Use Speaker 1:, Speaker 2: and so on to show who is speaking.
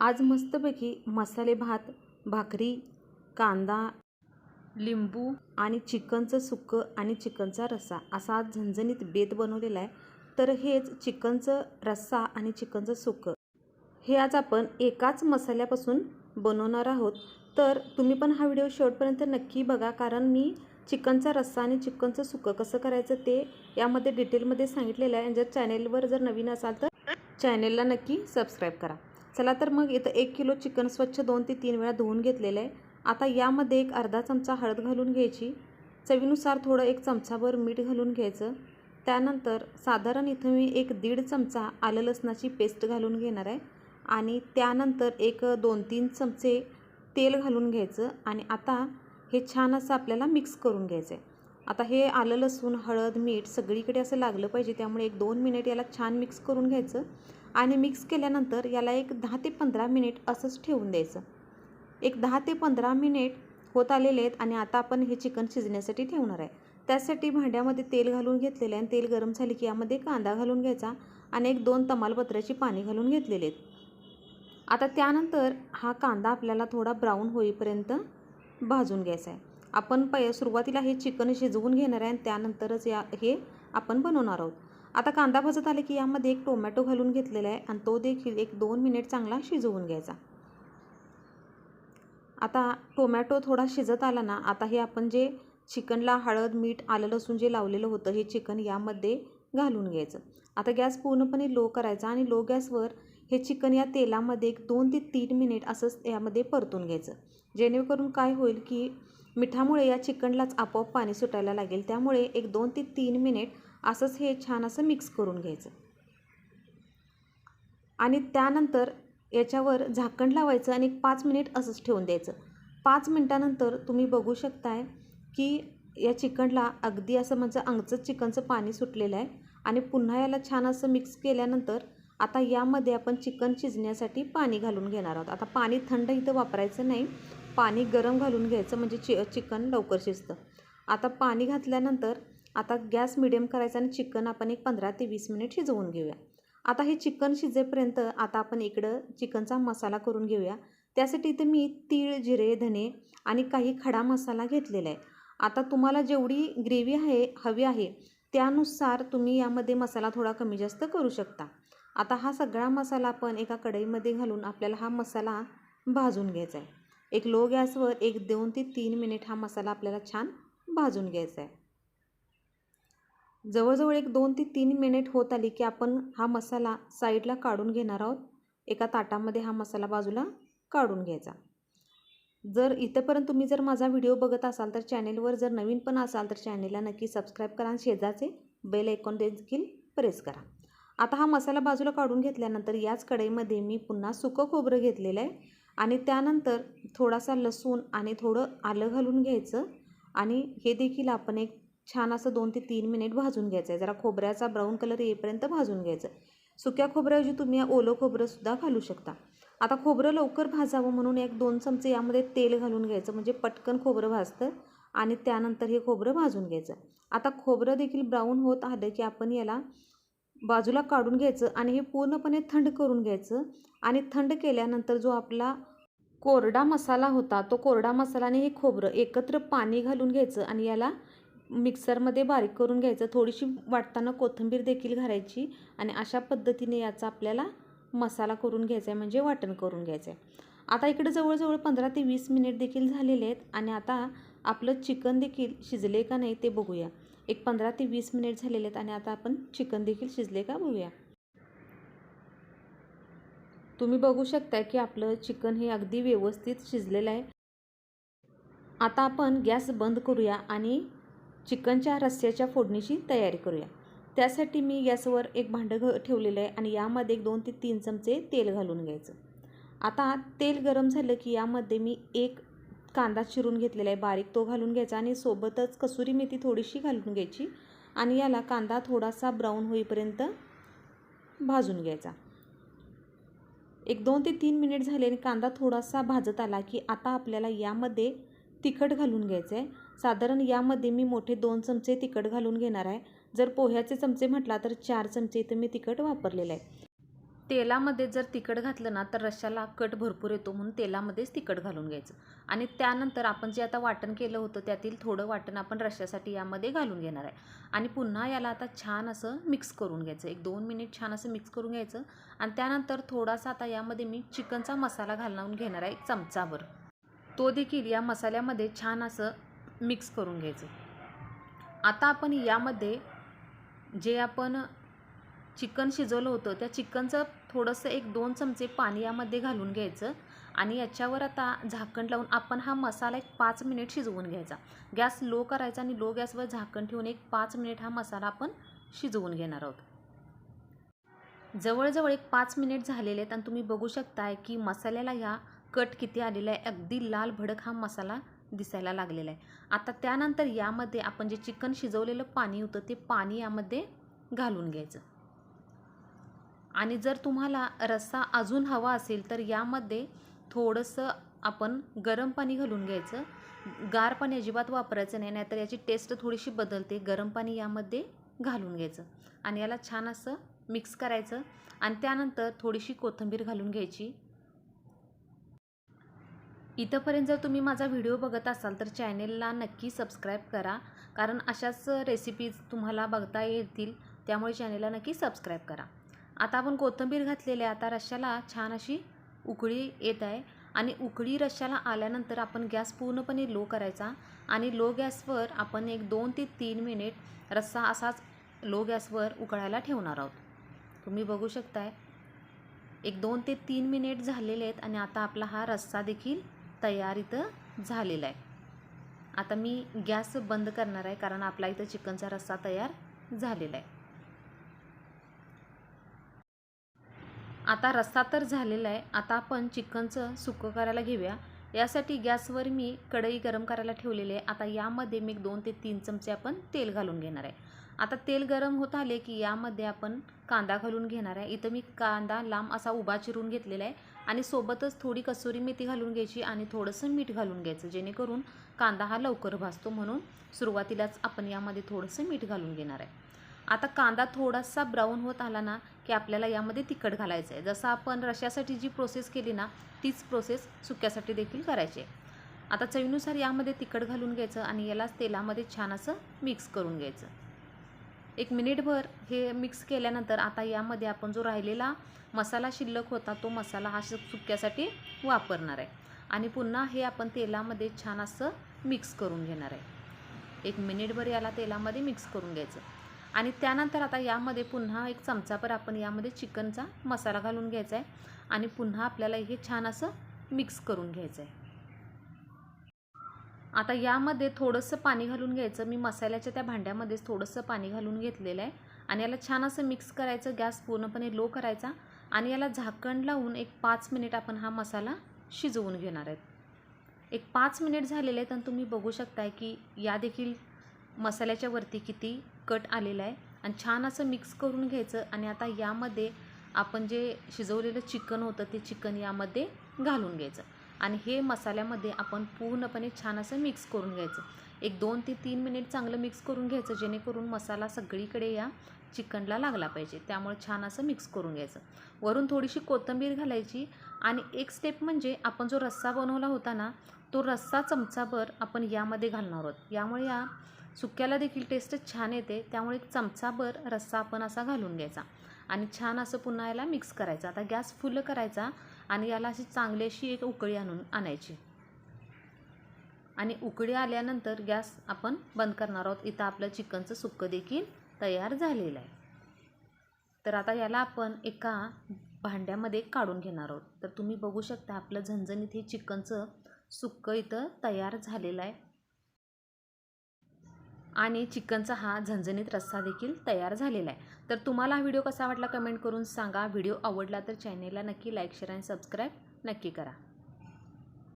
Speaker 1: आज मस्तपैकी मसाले भात भाकरी कांदा लिंबू आणि चिकनचं सुक्कं आणि चिकनचा रस्सा असा आज झणझणीत बेत बनवलेला आहे. तर हेच चिकनचं रस्सा आणि चिकनचं सुक्कं. हे आज आपण एकाच मसाल्यापासून बनवणार आहोत. तर तुम्ही पण हा व्हिडिओ शेवटपर्यंत नक्की बघा कारण मी चिकनचा रस्सा आणि चिकनचं सुकं कसं करायचं ते यामध्ये डिटेलमध्ये सांगितलेलं आहे. आणि जर चॅनेलवर जर नवीन असाल तर चॅनेलला नक्की सबस्क्राईब करा. चला तर मग इथं एक किलो चिकन स्वच्छ दोन ते तीन वेळा धुवून घेतलेलं आहे. आता यामध्ये एक अर्धा चमचा हळद घालून घ्यायची. चवीनुसार थोडं एक चमचाभर मीठ घालून घ्यायचं. त्यानंतर साधारण इथं मी एक दीड चमचा आलं लसणाची पेस्ट घालून घेणार आहे. आणि त्यानंतर एक दोन तीन चमचे तेल घालून घ्यायचं. आणि आता हे छान असं आपल्याला मिक्स करून घ्यायचं आहे. आता हे आलं लसूण हळद मीठ सगळीकडे असं लागलं पाहिजे. त्यामुळे एक दोन मिनिट याला छान मिक्स करून घ्यायचं. आणि मिक्स केल्यानंतर याला एक दहा ते पंधरा मिनिट असंच ठेवून द्यायचं. एक दहा ते पंधरा मिनिट होत आलेले आहेत आणि आता आपण हे चिकन शिजण्यासाठी ठेवणार आहे. त्यासाठी भांड्यामध्ये तेल घालून घेतलेलं आहे आणि तेल गरम झाले की यामध्ये कांदा घालून घ्यायचा आणि एक दोन तमालपत्राची पाणी घालून घेतलेले आहेत. आता त्यानंतर हा कांदा आपल्याला थोडा ब्राऊन होईपर्यंत भाजून घ्यायचा आहे. आपण पै सुरुवातीला हे चिकन शिजवून घेणार आहे आणि त्यानंतरच या हे आपण बनवणार आहोत. आता कांदा भाजत आले की यामध्ये एक टोमॅटो घालून घेतलेला आहे आणि तो देखील एक दोन मिनिट चांगला शिजवून घ्यायचा. आता टोमॅटो थोडा शिजत आला ना आता हे आपण जे चिकनला हळद मीठ आलं लसूण जे लावलेलं होतं हे चिकन यामध्ये घालून घ्यायचं. आता गॅस पूर्णपणे लो करायचा आणि लो गॅसवर हे चिकन या तेलामध्ये एक दोन ते तीन मिनिट असंच यामध्ये परतून घ्यायचं. जेणेकरून काय होईल की मिठामुळे या चिकनलाच आपोआप पाणी सुटायला लागेल. त्यामुळे एक दोन ते तीन मिनिट असंच हे छान असं मिक्स करून घ्यायचं. आणि त्यानंतर याच्यावर झाकण लावायचं आणि एक पाच मिनिट असंच ठेवून द्यायचं. पाच मिनटानंतर तुम्ही बघू शकताय की या चिकनला अगदी असं म्हणजे अंगचं चिकनचं पाणी सुटलेलं आहे आणि पुन्हा याला छान असं मिक्स केल्यानंतर आता यामध्ये आपण चिकन शिजण्यासाठी पाणी घालून घेणार आहोत. आता पाणी थंड इथं वापरायचं नाही पाणी गरम घालून घ्यायचं म्हणजे चि चिकन लवकर शिजतं. आता पाणी घातल्यानंतर आता गॅस मिडियम करायचा आणि चिकन आपण एक पंधरा ते वीस मिनिट शिजवून घेऊया. आता हे चिकन शिजेपर्यंत आता आपण इकडं चिकनचा मसाला करून घेऊया. त्यासाठी इथे मी तीळ जिरे धने आणि काही खडा मसाला घेतलेला आहे. आता तुम्हाला जेवढी ग्रेव्ही आहे हवी आहे त्यानुसार तुम्ही यामध्ये मसाला थोडा कमी जास्त करू शकता. आता हा सगळा मसाला आपण एका कढईमध्ये घालून आपल्याला हा मसाला भाजून घ्यायचा आहे. एक लो गॅसवर एक दोन ते तीन मिनिट हा मसाला आपल्याला छान भाजून घ्यायचा आहे. जवळजवळ एक दोन ते तीन मिनिट होत आली की आपण हा मसाला साईडला काढून घेणार आहोत. एका ताटामध्ये हा मसाला बाजूला काढून घ्यायचा. जर इथंपर्यंत तुम्ही जर माझा व्हिडिओ बघत असाल तर चॅनेलवर जर नवीन पण असाल तर चॅनेलला नक्की सबस्क्राईब करा आणि शेजारचे बेल आयकॉन देखील प्रेस करा. आता हा मसाला बाजूला काढून घेतल्यानंतर याच कढईमध्ये मी पुन्हा सुकं खोबरं घेतलेलं आहे आणि त्यानंतर थोडासा लसूण आणि थोडं आलं घालून घ्यायचं आणि हे देखील आपण एक छान असं दोन ते तीन मिनिट भाजून घ्यायचं आहे जरा खोबऱ्याचा ब्राऊन कलर येईपर्यंत भाजून घ्यायचं सुक्या खोबऱ्याऐवजी तुम्ही ओलं खोबरंसुद्धा घालू शकता. आता खोबरं लवकर भाजावं म्हणून एक दोन चमचे यामध्ये तेल घालून घ्यायचं. म्हणजे पटकन खोबरं भाजतं आणि त्यानंतर हे खोबरं भाजून घ्यायचं. आता खोबरं देखील ब्राऊन होत आलं की आपण याला बाजूला काढून घ्यायचं आणि हे पूर्णपणे थंड करून घ्यायचं. आणि थंड केल्यानंतर जो आपला कोरडा मसाला होता तो कोरडा मसालाने हे खोबरं एकत्र पाणी घालून घ्यायचं आणि याला मिक्सरमध्ये बारीक करून घ्यायचं. थोडीशी वाटताना कोथिंबीर देखील घालायची आणि अशा पद्धतीने याचा आपल्याला मसाला करून घ्यायचा आहे म्हणजे वाटण करून घ्यायचं आहे आता इकडे जवळजवळ पंधरा ते वीस मिनिट देखील झालेले आहेत आणि आता आपलं चिकन देखील शिजले का नाही ते बघूया. एक पंधरा ते वीस मिनिट झालेले आहेत आणि आता आपण चिकन देखील शिजले का बघूया. तुम्ही बघू शकता की आपलं चिकन हे अगदी व्यवस्थित शिजलेलं आहे. आता आपण गॅस बंद करूया आणि चिकनच्या रस्स्याच्या फोडणीची तयारी करूया. त्यासाठी मी गॅसवर एक भांडं घ ठेवलेलं आहे आणि यामध्ये एक दोन ते तीन चमचे तेल घालून घ्यायचं. आता तेल गरम झालं की यामध्ये मी एक कांदा चिरून घेतलेला आहे. बारीक तो घालून घ्यायचा आणि सोबतच कसुरी मेथी थोडीशी घालून घ्यायची आणि याला कांदा थोडासा ब्राऊन होईपर्यंत भाजून घ्यायचा. एक दोन ते तीन मिनिट झाले आणि कांदा थोडासा भाजत आला की आता आपल्याला यामध्ये तिखट घालून घ्यायचं. आहे साधारण यामध्ये मी मोठे दोन चमचे तिखट घालून घेणार आहे. जर पोह्याचे चमचे म्हटला तर चार चमचे इथं मी तिखट वापरलेलं आहे. तेलामध्ये जर तिखट घातलं ना तर रश्याला कट भरपूर येतो म्हणून तेलामध्येच तिखट घालून घ्यायचं. आणि त्यानंतर आपण जे आता वाटण केलं होतं त्यातील थोडं वाटण आपण रश्श्यासाठी यामध्ये घालून घेणार आहे. आणि पुन्हा याला आता छान असं मिक्स करून घ्यायचं. एक दोन मिनिट छान असं मिक्स करून घ्यायचं. आणि त्यानंतर थोडासा आता यामध्ये मी चिकनचा मसाला घालून घेणार आहे एक चमचाभर. तो देखील या मसाल्यामध्ये छान असं मिक्स करून घ्यायचं. आता आपण यामध्ये जे आपण चिकन शिजवलं होतं त्या चिकनचं थोडंसं एक दोन चमचे पाणी यामध्ये घालून घ्यायचं आणि याच्यावर आता झाकण लावून आपण हा मसाला एक पाच मिनिट शिजवून घ्यायचा. गॅस लो करायचा आणि लो गॅसवर झाकण ठेवून एक पाच मिनिट हा मसाला आपण शिजवून घेणार आहोत. जवळजवळ एक पाच मिनिट झालेले आहेत आणि तुम्ही बघू शकताय की मसाल्याला ह्या कट किती आलेला आहे अगदी लाल भडक हा मसाला दिसायला लागलेला आहे. आता त्यानंतर यामध्ये आपण जे चिकन शिजवलेलं पाणी होतं ते पाणी यामध्ये घालून घ्यायचं. आणि जर तुम्हाला रस्सा अजून हवा असेल तर यामध्ये थोडंसं आपण गरम पाणी घालून घ्यायचं. गार पाणी अजिबात वापरायचं नाही नाहीतर याची टेस्ट थोडीशी बदलते. गरम पाणी यामध्ये घालून घ्यायचं. आणि याला छान असं मिक्स करायचं. आणि त्यानंतर थोडीशी कोथिंबीर घालून घ्यायची. इथंपर्यंत जर तुम्ही माझा व्हिडिओ बघत असाल तर चॅनेलला नक्की सबस्क्राईब करा. कारण अशाच रेसिपीज तुम्हाला बघता येतील त्यामुळे चॅनेलला नक्की सबस्क्राईब करा. आता आपण कोथिंबीर घातलेली आहे. आता रश्श्याला छान अशी उकळी येत आहे. आणि उकळी रश्श्याला आल्यानंतर आपण गॅस पूर्णपणे लो करायचा. आणि लो गॅसवर आपण एक दोन ते तीन मिनिट रस्सा असाच लो गॅसवर उकळायला ठेवणार आहोत. तुम्ही बघू शकताय. एक दोन ते तीन मिनिट झालेले आहेत आणि आता आपला हा रस्सा देखील तयार इथं झालेला आहे. आता मी गॅस बंद करणार आहे कारण आपला इथं चिकनचा रस्सा तयार झालेला आहे. आता रस्सा तर झालेला आहे. आता आपण चिकनचं सुकं करायला घेऊया. यासाठी गॅसवर मी कढई गरम करायला ठेवलेली आहे. आता यामध्ये मी दोन ते तीन चमचे आपण तेल घालून घेणार आहे. आता तेल गरम होत आले की यामध्ये आपण कांदा घालून घेणार आहे. इथं मी कांदा लांब असा उभा चिरून घेतलेला आहे. आणि सोबतच थोडी कसुरी मेथी घालून घ्यायची आणि थोडंसं मीठ घालून घ्यायचं जेणेकरून कांदा हा लवकर भाजतो म्हणून सुरुवातीलाच आपण यामध्ये थोडंसं मीठ घालून घेणार आहे. आता कांदा थोडासा ब्राऊन होत आला ना की आपल्याला यामध्ये तिखट घालायचं आहे. जसं आपण रश्यासाठी जी प्रोसेस केली ना तीच प्रोसेस सुक्यासाठी देखील करायची आहे. आता चवीनुसार यामध्ये तिखट घालून घ्यायचं आणि यालाच तेलामध्ये छान असं मिक्स करून घ्यायचं. एक मिनिटभर हे मिक्स केल्यानंतर आता यामध्ये आपण जो राहिलेला मसाला शिल्लक होता तो मसाला हा सुक्यासाठी वापरणार आहे. आणि पुन्हा हे आपण तेलामध्ये छान असं मिक्स करून घेणार आहे. एक मिनिटभर याला तेलामध्ये मिक्स करून घ्यायचं. आणि त्यानंतर आता यामध्ये पुन्हा एक चमचाभर आपण यामध्ये चिकनचा मसाला घालून घ्यायचा आहे. आणि पुन्हा आपल्याला हे छान असं मिक्स करून घ्यायचं आहे. आता यामध्ये थोडंसं पाणी घालून घ्यायचं. मी मसाल्याच्या त्या भांड्यामध्येच थोडंसं पाणी घालून घेतलेलं आहे. आणि याला छान असं मिक्स करायचं. गॅस पूर्णपणे लो करायचा. आणि याला झाकण लावून एक पाच मिनिट आपण हा मसाला शिजवून घेणार आहेत. एक पाच मिनिट झालेले आहेत आणि तुम्ही बघू शकताय की या देखील मसाल्याच्या वरती किती कट आलेला आहे. आणि छान असं मिक्स करून घ्यायचं. आणि आता यामध्ये आपण जे शिजवलेलं चिकन होतं ते चिकन यामध्ये घालून घ्यायचं. आणि हे मसाल्यामध्ये आपण पूर्णपणे छान असं मिक्स करून घ्यायचं. एक दोन ते तीन मिनिट चांगलं मिक्स करून घ्यायचं जेणेकरून मसाला सगळीकडे या चिकनला लागला पाहिजे. त्यामुळे छान असं मिक्स करून घ्यायचं. वरून थोडीशी कोथिंबीर घालायची आणि एक स्टेप म्हणजे आपण जो रस्सा बनवला होता ना तो रस्सा चमचाभर आपण यामध्ये घालणार आहोत. यामुळे या सुक्याला देखील टेस्ट छान येते. त्यामुळे एक चमचाभर रस्सा आपण असा घालून घ्यायचा आणि छान असं पुन्हा याला मिक्स करायचं. आता गॅस फुल करायचा. आणि याला अशी चांगली अशी एक उकळी आणून आणायची. आणि उकळी आल्यानंतर गॅस आपण बंद करणार आहोत. इथं आपलं चिकनचं सुक्कं देखील तयार झालेलं आहे. तर आता याला आपण एका भांड्यामध्ये काढून घेणार आहोत. तर तुम्ही बघू शकता आपलं झणझणीत हे चिकनचं सुक्कं इथं तयार झालेलं आहे. आणि चिकनचा हा झणझणीत रस्सा देखील तयार झालेला आहे. तर तुम्हाला हा व्हिडिओ कसा वाटला कमेंट करून सांगा. व्हिडिओ आवडला तर चॅनेलला नक्की लाईक शेअर आणि सबस्क्राईब नक्की करा.